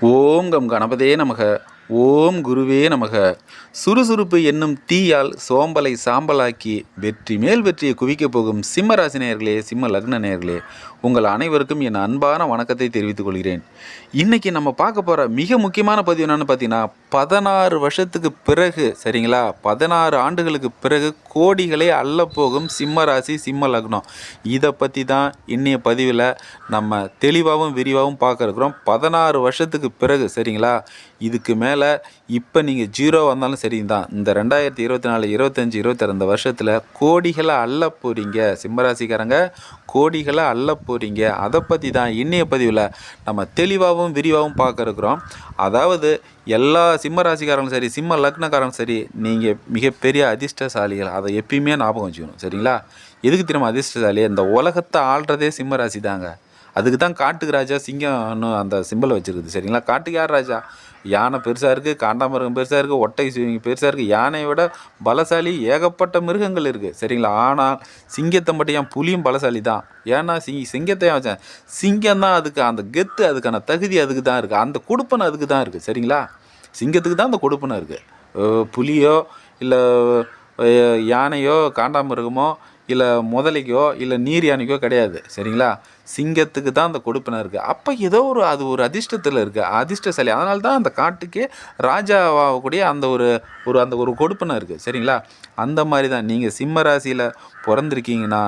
ஓம் come கணபதே நமக. ஓம் குருவே நமக. சுறுசுறுப்பு என்னும் தீயால் சோம்பலை சாம்பலாக்கி வெற்றி மேல் வெற்றியை குவிக்கப் போகும் சிம்ம ராசி சிம்ம லக்ன நேர்களே உங்கள் அனைவருக்கும் என் அன்பான வணக்கத்தை தெரிவித்துக் கொள்கிறேன். இன்னைக்கு நம்ம பார்க்க போகிற மிக முக்கியமான பதிவு என்னென்னு பார்த்தீங்கன்னா பதினாறு வருஷத்துக்கு பிறகு சரிங்களா? பதினாறு ஆண்டுகளுக்கு பிறகு கோடிகளை அள்ளப்போகும் சிம்ம ராசி சிம்ம லக்னம். இதை பற்றி தான் இன்னைய பதிவில் நம்ம தெளிவாகவும் விரிவாகவும் பார்க்க இருக்கிறோம் பதினாறு வருஷத்துக்கு பிறகு சரிங்களா? இதுக்கு மேலே இப்போ நீங்கள் ஜீரோ வந்தாலும் சரி தான் இந்த ரெண்டாயிரத்தி இருபத்தி நாலு இருபத்தஞ்சி இருபத்திரெண்டு இந்த வருஷத்தில் கோடிகளை அள்ள போகிறீங்க சிம்மராசிக்காரங்க கோடிகளை அள்ள போகிறீங்க அதை பற்றி தான் இன்னைய பதிவில் நம்ம தெளிவாகவும் விரிவாகவும் பார்க்குறோம். அதாவது எல்லா சிம்ம ராசிக்காரங்களும் சரி சிம்ம லக்னக்காரங்களும் சரி நீங்கள் மிகப்பெரிய அதிர்ஷ்டசாலிகள். அதை எப்பயுமே ஞாபகம் வச்சுக்கணும். சரிங்களா? எதுக்கு திரும்ப அதிர்ஷ்டசாலி? இந்த உலகத்தை ஆள்றதே சிம்ம ராசி தாங்க அதுக்கு தான் காட்டுக்கு ராஜா சிங்கம்னு அந்த சிம்பிளை வச்சுருக்குது. சரிங்களா? காட்டுக்கு யார் ராஜா? யானை பெருசாக இருக்குது காண்டாமிருகம் பெருசாக இருக்குது ஒட்டை பெருசாக இருக்குது யானையை விட பலசாலி ஏகப்பட்ட மிருகங்கள் இருக்குது சரிங்களா? ஆனால் சிங்கத்தை மட்டும் ஏன் புலியும் பலசாலி தான். ஏன்னா சிங்க சிங்கத்தை ஏன் வச்சேன் சிங்கம் தான் அதுக்கு அந்த கெத்து அதுக்கான தகுதி அதுக்கு தான் இருக்குது அந்த கொடுப்பனை அதுக்கு தான் இருக்குது சரிங்களா? சிங்கத்துக்கு தான் அந்த கொடுப்பனை இருக்குது புலியோ இல்லை யானையோ காண்டாமிருகமோ இல்லை முதலைக்கோ இல்லை நீர் யானைக்கோ கிடையாது. சரிங்களா? சிங்கத்துக்கு தான் அந்த கொடுப்பினா இருக்குது அப்போ ஏதோ ஒரு அது ஒரு அதிர்ஷ்டத்தில் இருக்குது அதிர்ஷ்டசாலி. அதனால தான் அந்த காட்டுக்கே ராஜாவாகக்கூடிய அந்த ஒரு ஒரு அந்த ஒரு கொடுப்பினா இருக்குது சரிங்களா? அந்த மாதிரி தான் நீங்கள் சிம்ம ராசியில் பிறந்திருக்கீங்கன்னா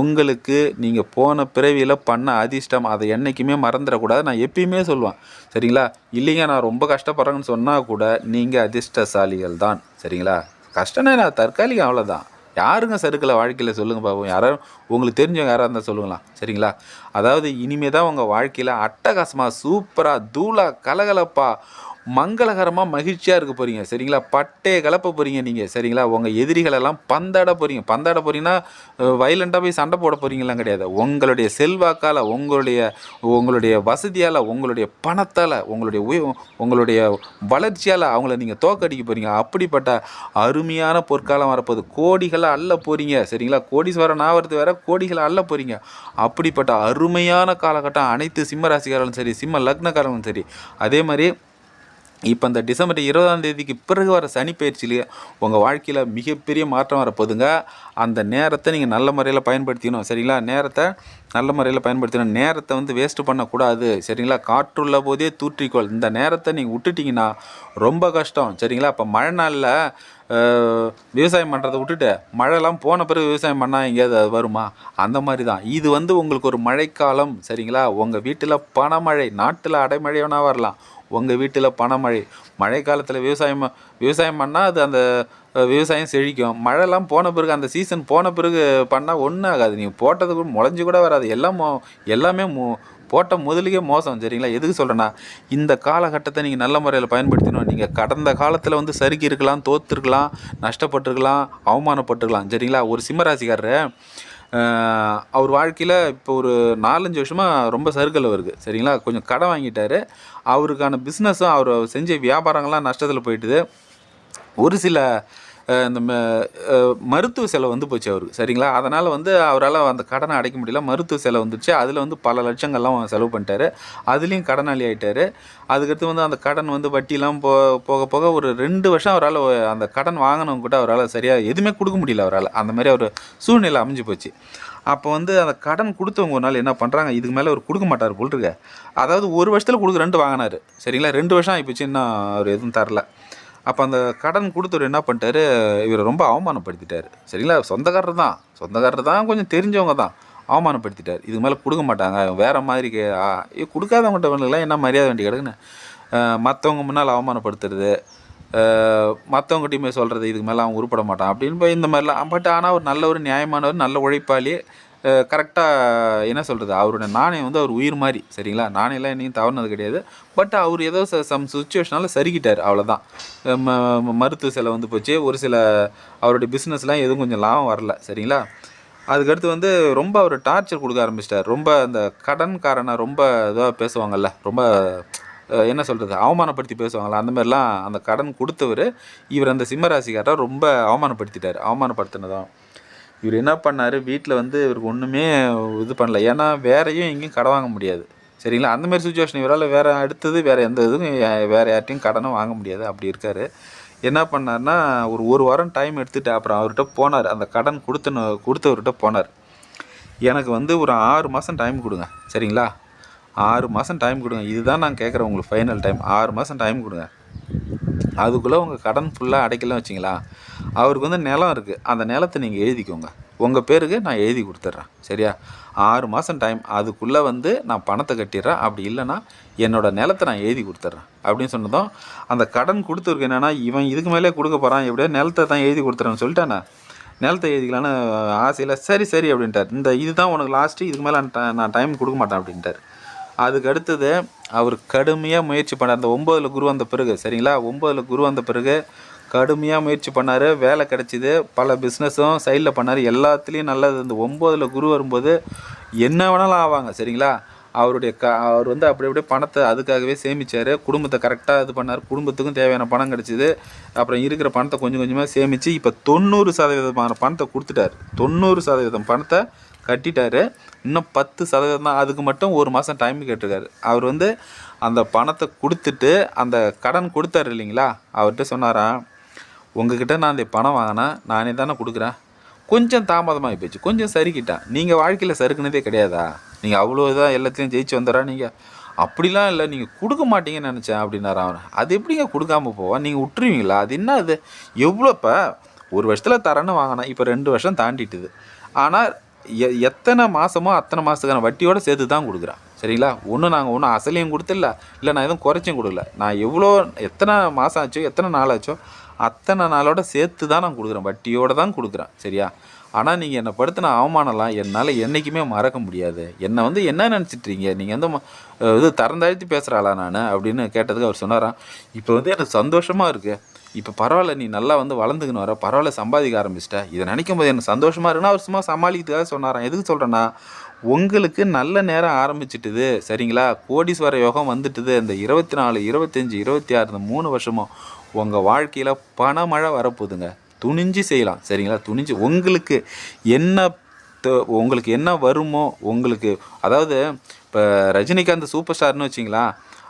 உங்களுக்கு நீங்கள் போன பிறவியில் பண்ண அதிர்ஷ்டம் அதை என்றைக்குமே மறந்துடக்கூடாது. நான் எப்பயுமே சொல்லுவேன். சரிங்களா? இல்லைங்க நான் ரொம்ப கஷ்டப்படுறேன்னு சொன்னால் கூட நீங்கள் அதிர்ஷ்டசாலிகள் தான். சரிங்களா? கஷ்டம்னா நான் தற்காலிகம் அவ்வளோதான் யாருங்க சறுக்கலை வாழ்க்கையில் சொல்லுங்கள் பாப்போம் யாரும் உங்களுக்கு தெரிஞ்சவங்க யாராக இருந்தால் சொல்லுங்களா சரிங்களா? அதாவது இனிமே தான் உங்கள் வாழ்க்கையில் அட்டகாசமாக சூப்பராக தூளா கலகலப்பாக மங்களகரமாக மகிழ்ச்சியாக இருக்க போகிறீங்க சரிங்களா? பட்டே கலப்ப போகிறீங்க நீங்கள் சரிங்களா? உங்கள் எதிரிகளெல்லாம் பந்தாட போகிறீங்க பந்தாட போகிறீங்கன்னா வைலண்ட்டாக போய் சண்டை போட போகிறீங்களாம் கிடையாது. உங்களுடைய செல்வாக்கால் உங்களுடைய உங்களுடைய வசதியால் உங்களுடைய பணத்தால் உங்களுடைய உய உங்களுடைய வளர்ச்சியால் அவங்கள நீங்கள் தோக்கடிக்க போகிறீங்க அப்படிப்பட்ட அருமையான பொற்காலம் வரப்போகுது. கோடிகளாக அள்ள போகிறீங்க சரிங்களா? கோடீஸ்வரன் ஆகிறது வேற கோடிகளை அள்ள போகிறீங்க அப்படிப்பட்ட அருமையான காலகட்டம் அனைத்து சிம்ம ராசிக்காரர்களும் சரி சிம்ம லக்னக்காரங்களும் சரி. அதே மாதிரி இப்போ இந்த டிசம்பர் இருபதாம் தேதிக்கு பிறகு வர சனி பயிற்சியிலேயே உங்கள் வாழ்க்கையில் மிகப்பெரிய மாற்றம் வரப்போதுங்க அந்த நேரத்தை நீங்கள் நல்ல முறையில் பயன்படுத்திக்கணும். சரிங்களா? நேரத்தை நல்ல முறையில் பயன்படுத்தணும் நேரத்தை வந்து வேஸ்ட்டு பண்ணக்கூடாது. சரிங்களா? காற்றுள்ள போதே தூற்றிக்கோள். இந்த நேரத்தை நீங்கள் விட்டுட்டிங்கன்னா ரொம்ப கஷ்டம். சரிங்களா? இப்போ மழை நாளில் விவசாயம் பண்ணுறதை விட்டுட்டு மழைலாம் போன பிறகு விவசாயம் பண்ணால் எங்கேயாவது அது வருமா? அந்த மாதிரி தான் இது வந்து உங்களுக்கு ஒரு மழைக்காலம் சரிங்களா? உங்கள் வீட்டில் பணமழை நாட்டில் அடைமழை வேணால் வரலாம். உங்கள் வீட்டில் பணமழை மழை காலத்தில் விவசாயம் விவசாயம் பண்ணால் அது அந்த விவசாயம் செழிக்கும். மழைலாம் போன பிறகு அந்த சீசன் போன பிறகு பண்ணால் ஒன்றும் ஆகாது. நீங்கள் போட்டதுக்கு முளைஞ்சி கூட வராது. எல்லாம் எல்லாமே மு போட்ட முதலுக்கே மோசம் சரிங்களா? எதுக்கு சொல்கிறேன்னா இந்த காலகட்டத்தை நீங்கள் நல்ல முறையில் பயன்படுத்தினோம். நீங்கள் கடந்த காலத்தில் வந்து சறுக்கி இருக்கலாம் தோற்றுருக்கலாம் நஷ்டப்பட்டிருக்கலாம் அவமானப்பட்டிருக்கலாம் சரிங்களா? ஒரு சிம்மராசிக்காரர் அவர் வாழ்க்கையில் இப்போ ஒரு நாலஞ்சு வருஷமாக ரொம்ப சறுக்கல் வருது சரிங்களா? கொஞ்சம் கடன் வாங்கிட்டார். அவருக்கான பிஸ்னஸும் அவர் செஞ்ச வியாபாரங்கள்லாம் நஷ்டத்தில் போயிட்டுது. ஒரு சில இந்த மருத்துவ செலவு வந்து போச்சு அவருக்கு. சரிங்களா? அதனால் வந்து அவரால் அந்த கடனை அடைக்க முடியல. மருத்துவ செலவு வந்துச்சு அதில் வந்து பல லட்சங்கள்லாம் செலவு பண்ணிட்டாரு. அதுலேயும் கடனாளி ஆகிட்டார் அதுக்கடுத்து வந்து அந்த கடன் வந்து வட்டிலாம் போ போக போக ஒரு ரெண்டு வருஷம் அவரால் அந்த கடன் வாங்கினவங்க கூட அவரால் சரியாக எதுவுமே கொடுக்க முடியல அவரால். அந்த மாதிரி ஒரு சூழ்நிலை அமைஞ்சு போச்சு. அப்போ வந்து அந்த கடன் கொடுத்தவங்க ஒரு நாள் என்ன பண்ணுறாங்க இதுக்கு மேலே அவர் கொடுக்க மாட்டார் போல் இருக்க. அதாவது ஒரு வருஷத்தில் கொடுக்க ரெண்டு வாங்கினார். சரிங்களா? ரெண்டு வருஷம் ஆகிப்போச்சு இன்னும் அவர் எதுவும் தரல. அப்போ அந்த கடன் கொடுத்தவர் என்ன பண்ணிட்டாரு? இவரை ரொம்ப அவமானப்படுத்திட்டார். சரிங்களா? சொந்தக்காரர் தான். சொந்தக்காரர் தான் கொஞ்சம் தெரிஞ்சவங்க தான். அவமானப்படுத்திட்டார். இதுக்கு மேலே கொடுக்க மாட்டாங்க. வேறு மாதிரி கே கொடுக்காதவங்கள்ட்ட என்ன மரியாதை வேண்டி கிடக்குன்னு? மற்றவங்க முன்னால் அவமானப்படுத்துறது மற்றவங்ககிட்டையுமே சொல்கிறது இதுக்கு மேலே அவன் உருப்பட மாட்டான் அப்படின்னு போய் இந்த மாதிரிலாம். பட் ஆனால் ஒரு நல்ல ஒரு நியாயமானவர் நல்ல உழைப்பாளி. கரெக்டாக என்ன சொல்கிறது அவருடைய நாணயம் வந்து அவர் உயிர் மாதிரி சரிங்களா? நாணயம்லாம் என்னையும் தவறுனது கிடையாது. பட் அவர் ஏதோ ச சம் சுச்சுவேஷனால் சரிக்கிட்டார் அவ்வளோதான் ம மருத்துவ செலவு வந்து போச்சு. ஒரு சில அவருடைய பிஸ்னஸ்லாம் எதுவும் கொஞ்சம் லாபம் வரல சரிங்களா? அதுக்கடுத்து வந்து ரொம்ப அவர் டார்ச்சர் கொடுக்க ஆரம்பிச்சிட்டார். ரொம்ப அந்த கடன்காரனை ரொம்ப இதாக பேசுவாங்கல்ல ரொம்ப என்ன சொல்கிறது அவமானப்படுத்தி பேசுவாங்களா அந்த மாதிரிலாம் அந்த கடன் கொடுத்தவர் இவர் அந்த சிம்மராசிக்காரரை ரொம்ப அவமானப்படுத்திட்டார். அவமானப்படுத்தினதும் இவர் என்ன பண்ணார் வீட்டில் வந்து இவருக்கு ஒன்றுமே இது பண்ணல. ஏன்னா வேறையும் எங்கேயும் கடன் வாங்க முடியாது. சரிங்களா? அந்த மாதிரி சுச்சுவேஷன் இவரால் வேறு அடுத்தது வேறு எந்த இதுவும் வேறு யார்ட்டையும் கடனும் வாங்க முடியாது. அப்படி இருக்கார். என்ன பண்ணார்னா ஒரு ஒரு வாரம் டைம் எடுத்துகிட்டு அப்புறம் அவர்கிட்ட போனார். அந்த கடன் கொடுத்து கொடுத்தவர்கிட்ட போனார். எனக்கு வந்து ஒரு ஆறு மாதம் டைம் கொடுங்க. சரிங்களா? ஆறு மாதம் டைம் கொடுங்க. இதுதான் நான் கேட்குறேன் உங்களுக்கு ஃபைனல் டைம் ஆறு மாதம் டைம் கொடுங்க. அதுக்குள்ளே உங்கள் கடன் ஃபுல்லாக அடைக்கலாம் வச்சிங்களா? அவருக்கு வந்து நிலம் இருக்குது அந்த நிலத்தை நீங்கள் எழுதிக்கோங்க. உங்கள் பேருக்கு நான் எழுதி கொடுத்துட்றேன். சரியா? ஆறு மாதம் டைம் அதுக்குள்ளே வந்து நான் பணத்தை கட்டிடுறேன். அப்படி இல்லைன்னா என்னோடய நிலத்தை நான் எழுதி கொடுத்துட்றேன். அப்படின்னு சொன்னதும் அந்த கடன் கொடுத்துருக்கு என்னென்னா இவன் இதுக்கு மேலே கொடுக்க போகிறான் எப்படியோ நிலத்தை தான் எழுதி கொடுத்துறேன்னு சொல்லிட்டானே. நிலத்தை எழுதிக்கலான்னு ஆசையில் சரி சரி அப்படின்ட்டார். இந்த இதுதான் உனக்கு லாஸ்ட்டு இதுக்கு மேலே நான் டைம் கொடுக்க மாட்டேன் அப்படின்ட்டார். அதுக்கு அடுத்தது அவர் கடுமையாக முயற்சி பண்ணார். அந்த ஒம்போதில் குரு வந்த பிறகு சரிங்களா? ஒம்பதில் குரு வந்த பிறகு கடுமையாக முயற்சி பண்ணார். வேலை கிடச்சிது. பல பிஸ்னஸும் சைடில் பண்ணார். எல்லாத்துலேயும் நல்லது. இந்த ஒம்பதில் குரு வரும்போது என்ன வேணாலும் ஆவாங்க சரிங்களா? அவருடைய க அவர் வந்து அப்படி அப்படியே பணத்தை அதுக்காகவே சேமிச்சார். குடும்பத்தை கரெக்டாக இது பண்ணார். குடும்பத்துக்கும் தேவையான பணம் கிடச்சிது. அப்புறம் இருக்கிற பணத்தை கொஞ்சம் கொஞ்சமாக சேமித்து இப்போ தொண்ணூறு சதவீதமான பணத்தை கொடுத்துட்டார். தொண்ணூறு சதவீதம் பணத்தை கட்டிட்டாரு. இன்னும் பத்து சதவீதம் தான். அதுக்கு மட்டும் ஒரு மாதம் டைம் கேட்டிருக்காரு. அவர் வந்து அந்த பணத்தை கொடுத்துட்டு அந்த கடன் கொடுத்தாரு இல்லைங்களா? அவர்கிட்ட சொன்னாராம் உங்ககிட்ட நான் இந்த பணம் வாங்கினா நானே தானே கொடுக்குறேன். கொஞ்சம் தாமதமாகி போச்சு. கொஞ்சம் சறுக்கிட்டேன். நீங்கள் வாழ்க்கையில் சறுக்குனதே கிடையாதா? நீங்கள் அவ்வளோ இதாக எல்லாத்தையும் ஜெயிச்சு வந்துடுறா நீங்கள் அப்படிலாம் இல்லை. நீங்கள் கொடுக்க மாட்டீங்கன்னு நினச்சேன் அப்படின்னாரு அவர். அது எப்படிங்க கொடுக்காம போவான் நீங்கள் விட்டுருவீங்களா? அது என்ன அது? எவ்வளோ இப்போ ஒரு வருஷத்தில் தரேன்னு வாங்கினேன். இப்போ ரெண்டு வருஷம் தாண்டிட்டுது. ஆனால் எ எத்தனை மாதமோ அத்தனை மாதத்துக்கான வட்டியோட சேர்த்து தான் கொடுக்குறான். சரிங்களா? ஒன்றும் நாங்கள் ஒன்றும் அசலையும் கொடுத்துல இல்லை நான் எதுவும் குறைச்சும் கொடுக்கல. நான் எவ்வளோ எத்தனை மாதம் ஆச்சோ எத்தனை நாள் ஆச்சோ அத்தனை நாளோட சேர்த்து தான் நான் கொடுக்குறேன். வட்டியோடு தான் கொடுக்குறேன். சரியா? ஆனால் நீங்கள் என்னை படுத்தின அவமானம்லாம் என்னால் என்றைக்குமே மறக்க முடியாது. என்னை வந்து என்ன நினச்சிட்றீங்க? நீங்கள் வந்து ம- இது திறந்தாழ்த்தி பேசுகிறாளா நான்? அப்படின்னு கேட்டதுக்கு அவர் சொன்னாராம் இப்போ வந்து எனக்கு சந்தோஷமாக இருக்குது இப்போ பரவாயில்ல நீ நல்லா வந்து வளர்ந்துக்கின்னு வர பரவாயில்ல சம்பாதிக்க ஆரம்பிச்சிட்ட. இதை நினைக்கும் போது எனக்கு சந்தோஷமாக இருக்குன்னா அவர் சும்மா சமாளிக்கிறதுக்காக சொன்னாராம். எதுக்கு சொல்கிறேன்னா உங்களுக்கு நல்ல நேரம் ஆரம்பிச்சிட்டுது சரிங்களா? கோடீஸ்வர யோகம் வந்துட்டுது. இந்த இருபத்தி நாலு இருபத்தஞ்சி இருபத்தி ஆறு இந்த மூணு வருஷமும் உங்கள் வாழ்க்கையில் பணமழை வரப்போகுதுங்க. துணிஞ்சு செய்யலாம் சரிங்களா? துணிஞ்சு உங்களுக்கு என்ன உங்களுக்கு என்ன வருமோ உங்களுக்கு அதாவது இப்போ ரஜினிகாந்த் சூப்பர் ஸ்டார்னு வச்சிங்களா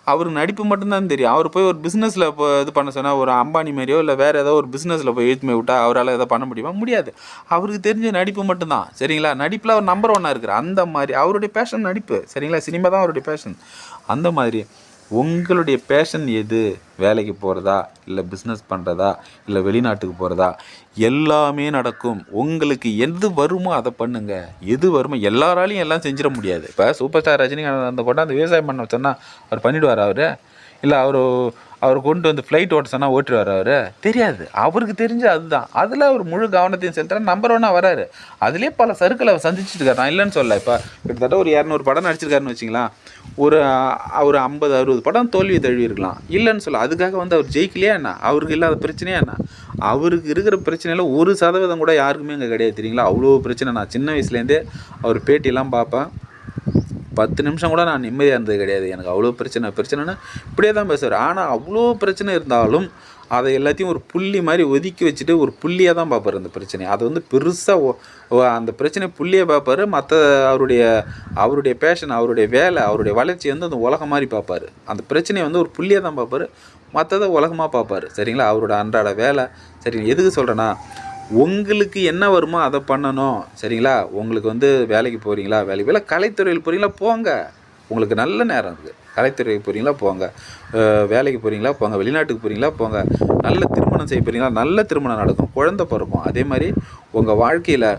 அவருக்கு நடிப்பு மட்டும்தான் தெரியும். அவர் போய் ஒரு பிஸ்னஸில் இப்போ இது பண்ண சொன்னால் ஒரு அம்பானி மாதிரியோ இல்லை வேறு ஏதோ ஒரு பிஸ்னஸில் போய் எழுத்துமே விட்டா அவரால் எதாவது பண்ண முடியுமா? முடியாது. அவருக்கு தெரிஞ்ச நடிப்பு மட்டும்தான். சரிங்களா? நடிப்பில் அவர் நம்பர் ஒன்னாக இருக்கிறார். அந்த மாதிரி அவருடைய பேஷன் நடிப்பு. சரிங்களா? சினிமா தான் அவருடைய பேஷன் அந்த மாதிரி. உங்களுடைய பேஷன் எது? வேலைக்கு போகிறதா இல்லை பிஸ்னஸ் பண்ணுறதா இல்லை வெளிநாட்டுக்கு போகிறதா எல்லாமே நடக்கும். உங்களுக்கு எது வருமோ அதை பண்ணுங்கள் எது வருமோ எல்லாராலையும் எல்லாம் செஞ்சிட முடியாது. இப்போ சூப்பர் ஸ்டார் ரஜினிகாந்த் அந்த கொண்டாந்து விவசாயம் பண்ண சொன்னால் அவர் பண்ணிவிடுவார் அவர்? இல்லை அவர் அவர் கொண்டு வந்து ஃப்ளைட் ஓட்ட சொன்னால் ஓட்டுருவார் அவர்? தெரியாது. அவருக்கு தெரிஞ்சு அதுதான். அதில் அவர் முழு கவனத்தையும் செலுத்துறாரு. நம்பர் ஒன்னாக வராரு. அதுலேயே பல சருக்களை அவர் சந்திச்சுட்டு இருக்காரு. நான் இல்லைன்னு சொல்ல இப்போ கிட்டத்தட்ட ஒரு இரநூறு படம் நடிச்சிருக்காருன்னு வச்சிங்களா ஒரு ஒரு ஐம்பது அறுபது படம் தோல்வி தழுவி இருக்கலாம் இல்லைன்னு சொல்ல அதுக்காக வந்து அவர் ஜெயிக்கலையா என்ன? அவருக்கு இல்லாத பிரச்சனையா என்ன? அவருக்கு இருக்கிற பிரச்சனையில் ஒரு சதவீதம் கூட யாருக்குமே இங்கே கிடையாது தெரியுங்களா? அவ்வளோ பிரச்சனை. நான் சின்ன வயசுலேருந்தே அவர் பேட்டியெல்லாம் பார்ப்பேன். பத்து நிமிஷம் கூட நான் நிம்மதியாக இருந்தது கிடையாது. எனக்கு அவ்வளோ பிரச்சனை பிரச்சனைனா இப்படியே தான் பேசுவார். ஆனால் அவ்வளோ பிரச்சனை இருந்தாலும் அதை எல்லாத்தையும் ஒரு புள்ளி மாதிரி ஒதுக்கி வச்சுட்டு ஒரு புள்ளியாக தான் பார்ப்பார் அந்த பிரச்சனையை. அது வந்து பெருசாக அந்த பிரச்சனை புள்ளியை பார்ப்பார். மற்ற அவருடைய அவருடைய பேஷன் அவருடைய வேலை அவருடைய வளர்ச்சி வந்து அந்த உலகம் மாதிரி பார்ப்பார். அந்த பிரச்சனையை வந்து ஒரு புள்ளியாக தான் பார்ப்பார். மற்றதை உலகமாக பார்ப்பார். சரிங்களா? அவரோட அன்றாட வேலை. சரி எதுக்கு சொல்கிறேன்னா உங்களுக்கு என்ன வருமோ அதை பண்ணணும். சரிங்களா? உங்களுக்கு வந்து வேலைக்கு போகிறீங்களா வேலைக்கு இல்லை கலைத்துறையில் போகிறீங்களா போங்க. உங்களுக்கு நல்ல நேரம் இருக்குது. கலைத்துறைக்கு போகிறீங்களா போங்க. வேலைக்கு போகிறீங்களா போங்க. வெளிநாட்டுக்கு போகிறீங்களா போங்க. நல்ல திருமணம் செய்ய போகிறீங்களா நல்ல திருமணம் நடக்கும். குழந்தை பிறக்கும். அதே மாதிரி உங்கள் வாழ்க்கையில்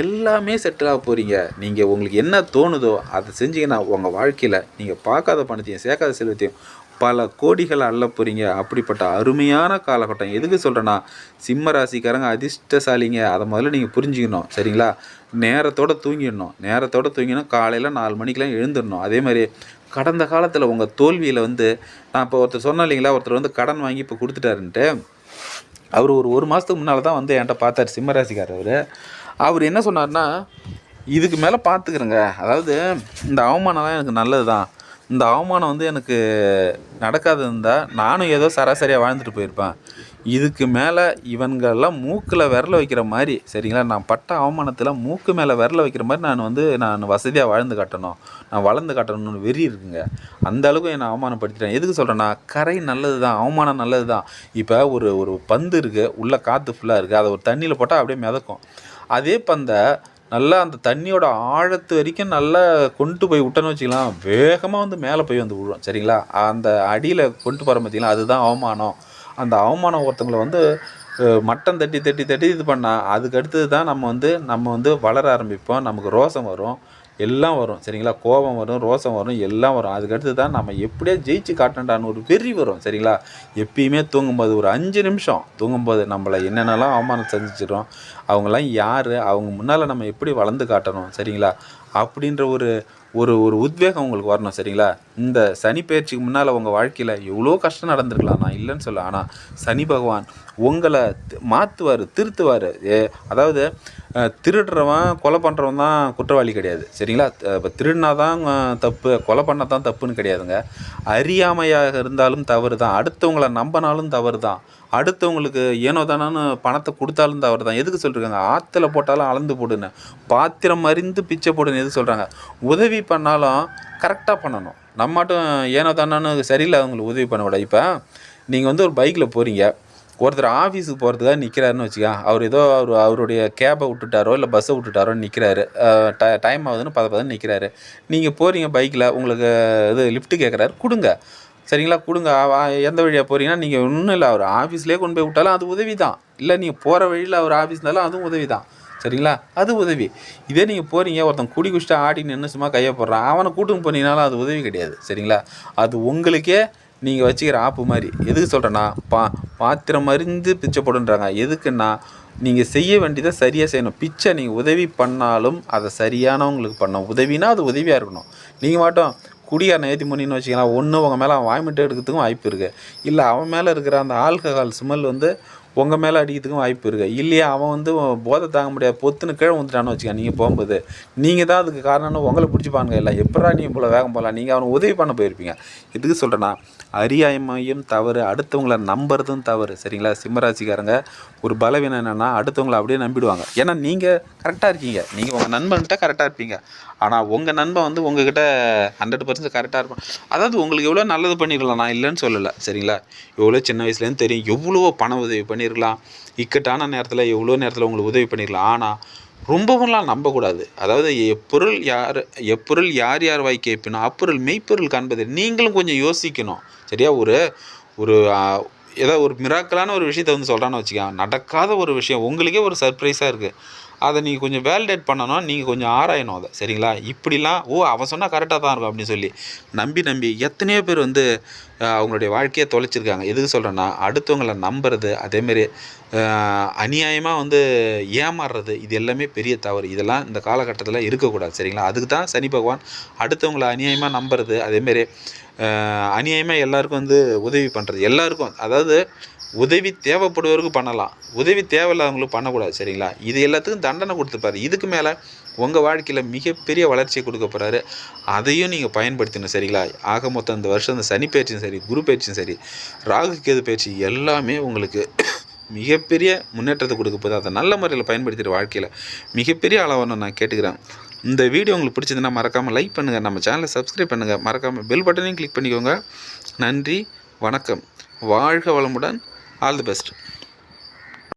எல்லாமே செட்டில் ஆக போகிறீங்க நீங்கள் உங்களுக்கு என்ன தோணுதோ அதை செஞ்சீங்கன்னா உங்கள் வாழ்க்கையில் நீங்கள் பார்க்காத பணத்தையும் சேர்க்காத செல்வத்தையும் பல கோடிகள் அள்ள போகிறீங்க அப்படிப்பட்ட அருமையான காலகட்டம். எதுக்கு சொல்கிறேன்னா சிம்ம ராசிக்காரங்க அதிர்ஷ்டசாலிங்க. அதை முதல்ல நீங்கள் புரிஞ்சுக்கணும். சரிங்களா? நேரத்தோட தூங்கிடணும். நேரத்தோட தூங்கினா காலையில் நாலு மணிக்கெலாம் எழுந்துடணும். அதே மாதிரி கடந்த காலத்தில் உங்கள் தோல்வியில் வந்து நான் இப்போ ஒருத்தர் சொன்னேன் இல்லைங்களா ஒருத்தர் வந்து கடன் வாங்கி இப்போ கொடுத்துட்டாருன்ட்டு அவர் ஒரு ஒரு மாதத்துக்கு முன்னால் தான் வந்து என்கிட்ட பார்த்தார் சிம்மராசிக்கார் அவர். அவர் என்ன சொன்னார்னா இதுக்கு மேலே பார்த்துக்கிறேங்க அதாவது இந்த அவமானம் தான் எனக்கு நல்லது தான் இந்த அவமானம் வந்து எனக்கு நடக்காது இருந்தால் நானும் ஏதோ சராசரியாக வாழ்ந்துட்டு போயிருப்பேன். இதுக்கு மேலே இவன்கெல்லாம் மூக்கில் விரல வைக்கிற மாதிரி சரிங்களா? நான் பட்ட அவமானத்தில் மூக்கு மேலே விரல வைக்கிற மாதிரி நான் வந்து நான் வசதியாக வாழ்ந்து காட்டணும். நான் வளர்ந்து காட்டணும்னு வெறி இருக்குங்க. அந்த அளவுக்கு என்னை அவமானப்படுத்திட்டேன். எதுக்கு சொல்கிறேன்னா கரை நல்லது தான் அவமானம் நல்லது தான் இப்போ ஒரு ஒரு பந்து இருக்குது உள்ளே காற்று ஃபுல்லாக இருக்குது அதை ஒரு தண்ணியில் போட்டால் அப்படியே மிதக்கும். அதே பந்தை நல்லா அந்த தண்ணியோட ஆழத்து வரைக்கும் நல்லா கொண்டு போய் விட்டோன்னு வச்சுக்கலாம். வேகமாக வந்து மேலே போய் வந்து விழும் சரிங்களா? அந்த அடியில் கொண்டு போகிற பார்த்தீங்களா அதுதான் அவமானம். அந்த அவமானம் ஒருத்தவங்களை வந்து மட்டம் தட்டி தட்டி தட்டி இது பண்ணால் அதுக்கு அடுத்தது தான் நம்ம வந்து நம்ம வந்து வளர ஆரம்பிப்போம். நமக்கு ரோசம் வரும். எல்லாம் வரும். சரிங்களா? கோபம் வரும் ரோசம் வரும் எல்லாம் வரும். அதுக்கடுத்து தான் நம்ம எப்படியா ஜெயிச்சு காட்டண்டான்னு ஒரு வெறி வரும். சரிங்களா? எப்பயுமே தூங்கும்போது ஒரு அஞ்சு நிமிஷம் தூங்கும்போது நம்மளை என்னென்னலாம் அவமானம் செஞ்சிச்சிடும் அவங்களாம் யார் அவங்க முன்னால் நம்ம எப்படி வளர்ந்து காட்டணும் சரிங்களா? அப்படின்ற ஒரு ஒரு ஒரு உத்வேகம் உங்களுக்கு வரணும் சரிங்களா? இந்த சனி பயிற்சிக்கு முன்னால் உங்கள் வாழ்க்கையில் எவ்வளோ கஷ்டம் நடந்திருக்கலாம்? நான் இல்லைன்னு சொல்ல ஆனால் சனி பகவான் உங்களை மாற்றுவார் திருத்துவார். ஏ அதாவது திருடுறவன் கொலை பண்ணுறவன் தான் குற்றவாளி கிடையாது சரிங்களா? இப்போ திருடினா தான் தப்பு கொலை பண்ண தான் தப்புன்னு கிடையாதுங்க. அறியாமையாக இருந்தாலும் தவறு தான் அடுத்தவங்களை நம்பினாலும் தவறு தான் அடுத்தவங்களுக்கு ஏனோ தானான்னு பணத்தை கொடுத்தாலும் தவறு தான் எதுக்கு சொல்லிருக்காங்க ஆற்றுல போட்டாலும் அளந்து போடுன்னு. பாத்திரம் அறிந்து பிச்சை போடுன்னு எது சொல்கிறாங்க உதவி பண்ணாலும் கரெக்டாக பண்ணணும். நம்ம மட்டும் ஏனோ தானான்னு சரியில்லை அவங்களுக்கு உதவி பண்ண விட. இப்போ நீங்கள் வந்து ஒரு பைக்கில் போகிறீங்க ஒருத்தர் ஆஃபீஸுக்கு போகிறதுக்காக நிற்கிறாருன்னு வச்சுக்கா அவர் ஏதோ அவர் அவருடைய கேபை விட்டுட்டாரோ இல்லை பஸ்ஸை விட்டுட்டாரோ நிற்கிறாரு ட டைம் ஆகுதுன்னு பத பதன்னு நிற்கிறாரு நீங்கள் போகிறீங்க பைக்கில் உங்களுக்கு இது லிஃப்ட்டு கேட்குறாரு கொடுங்க. சரிங்களா? கொடுங்க. எந்த வழியாக போகிறீங்கன்னா நீங்கள் ஒன்றும் இல்லை. அவர் ஆஃபீஸ்லேயே கொண்டு போய் விட்டாலும் அது உதவி தான் இல்லை நீங்கள் போகிற வழியில் அவர் ஆஃபீஸ் இருந்தாலும் அதுவும் உதவி தான் சரிங்களா? அது உதவி. இதே நீங்கள் போகிறீங்க ஒருத்தன் குடி குடிச்சிட்டு ஆடி நின்று சும்மா கையை போடுறான். அவனை கூட்டுன்னு போனீங்கனாலும் அது உதவி கிடையாது. சரிங்களா? அது உங்களுக்கே நீங்கள் வச்சுக்கிற ஆப்பு மாதிரி. எதுக்கு சொல்கிறேன்னா பா பாத்திரம் மறிந்து பிச்சை போடுன்றாங்க. எதுக்குன்னா நீங்கள் செய்ய வேண்டியதை சரியாக செய்யணும். பிச்சை நீங்கள் உதவி பண்ணாலும் அதை சரியானவங்களுக்கு பண்ணணும். உதவினா அது உதவியாக இருக்கணும். நீங்கள் மாட்டோம். குடியாரனை ஏற்றி பண்ணின்னு வச்சுக்கலாம் ஒன்று உங்கள் மேலே அவன் வாய்மிட்டு எடுக்கிறதுக்கும் வாய்ப்பு இருக்குது இல்லை அவன் மேலே இருக்கிற அந்த ஆல்கஹால் ஸ்மெல் வந்து உங்கள் மேலே அடிக்கிறதுக்கும் வாய்ப்பு இருக்குது இல்லையா அவன் வந்து போதை தாங்க முடியாது பொத்துன்னு கீழே வந்துட்டான்னு வச்சுக்க நீங்கள் போகும்போது. நீங்கள் தான் அதுக்கு காரணம்னு உங்களை பிடிச்சிப்பானுங்க இல்லை எப்படா நீ இவ்வளோ வேகம் போகலாம் நீங்கள் அவனை உதவி பண்ண போயிருப்பீங்க. எதுக்கு சொல்கிறேன்னா அறியாமையும் தவறு அடுத்தவங்கள நம்புறதும் தவறு சரிங்களா? சிம்மராசிக்காரங்க ஒரு பலவீனம் என்னென்னா அடுத்தவங்கள அப்படியே நம்பிடுவாங்க. ஏன்னா நீங்கள் கரெக்டாக இருக்கீங்க. நீங்கள் உங்கள் நண்பன்கிட்ட கரெக்டாக இருப்பீங்க. ஆனால் உங்கள் நண்பன் வந்து உங்ககிட்ட ஹண்ட்ரட் பர்சன்ட் கரெக்டாக இருப்பான். அதாவது உங்களுக்கு எவ்வளோ நல்லது பண்ணிருக்கலாம் நான் இல்லைன்னு சொல்லலை சரிங்களா? எவ்வளோ சின்ன வயசுலேருந்து தெரியும் எவ்வளோ பண உதவி பண்ணியிருக்கலாம் இக்கட்டான நேரத்தில் எவ்வளோ நேரத்தில் உங்களுக்கு உதவி பண்ணிருக்கலாம். ஆனால் ரொம்பவும்லாம் நம்பக்கூடாது. அதாவது எப்பொருள் யார் எப்பொருள் யார் யார் வாய் கேட்பினோ அப்பொருள் மெய்ப்பொருள் காண்பது நீங்களும் கொஞ்சம் யோசிக்கணும் சரியா? ஒரு ஒரு ஏதோ ஒரு மிராக்கலான ஒரு விஷயத்த வந்து சொல்கிறான்னு வச்சுக்கோங்க. நடக்காத ஒரு விஷயம் உங்களுக்கே ஒரு சர்ப்ரைஸாக இருக்குது அதை நீங்கள் கொஞ்சம் வேலிடேட் பண்ணணும் நீங்கள் கொஞ்சம் ஆராயணும் அதை. சரிங்களா? இப்படிலாம் ஓ அவன் சொன்னால் கரெக்டாக தான் இருக்கும் அப்படின்னு சொல்லி நம்பி நம்பி எத்தனையோ பேர் வந்து அவங்களுடைய வாழ்க்கையை தொலைச்சிருக்காங்க. எதுக்கு சொல்கிறேன்னா அடுத்தவங்களை நம்புறது அதேமாரி அநியாயமாக வந்து ஏமாறுறது இது எல்லாமே பெரிய தவறு. இதெல்லாம் இந்த காலகட்டத்தில் இருக்கக்கூடாது. சரிங்களா? அதுக்கு தான் சனி பகவான் அடுத்தவங்களை அநியாயமாக நம்புறது அதேமாரி அநியாயமாக எல்லாருக்கும் வந்து உதவி பண்ணுறது எல்லாருக்கும் அதாவது உதவி தேவைப்படுவவருக்கு பண்ணலாம். உதவி தேவையில்லாதவங்களுக்கு பண்ணக்கூடாது சரிங்களா? இது எல்லாத்துக்கும் தண்டனை கொடுத்துப்பாரு. இதுக்கு மேலே உங்கள் வாழ்க்கையில் மிகப்பெரிய வளர்ச்சியை கொடுக்க போகிறாரு அதையும் நீங்கள் பயன்படுத்தணும் சரிங்களா? ஆக மொத்தம் இந்த வருஷம் இந்த சனி பயிற்சியும் சரி குரு பயிற்சியும் சரி ராகு கேது பயிற்சி எல்லாமே உங்களுக்கு மிகப்பெரிய முன்னேற்றத்தை கொடுக்க போகுது. அதை நல்ல முறையில் பயன்படுத்திட்டு வாழ்க்கையில் மிகப்பெரிய அளவான நான் கேட்டுக்கிறேன். இந்த வீடியோ உங்களுக்கு பிடிச்சதுன்னா மறக்காமல் லைக் பண்ணுங்கள் நம்ம சேனலை சப்ஸ்கிரைப் பண்ணுங்கள் மறக்காமல் பெல் பட்டனையும் கிளிக் பண்ணிக்கோங்க. நன்றி வணக்கம். வாழ்க வளமுடன். All the best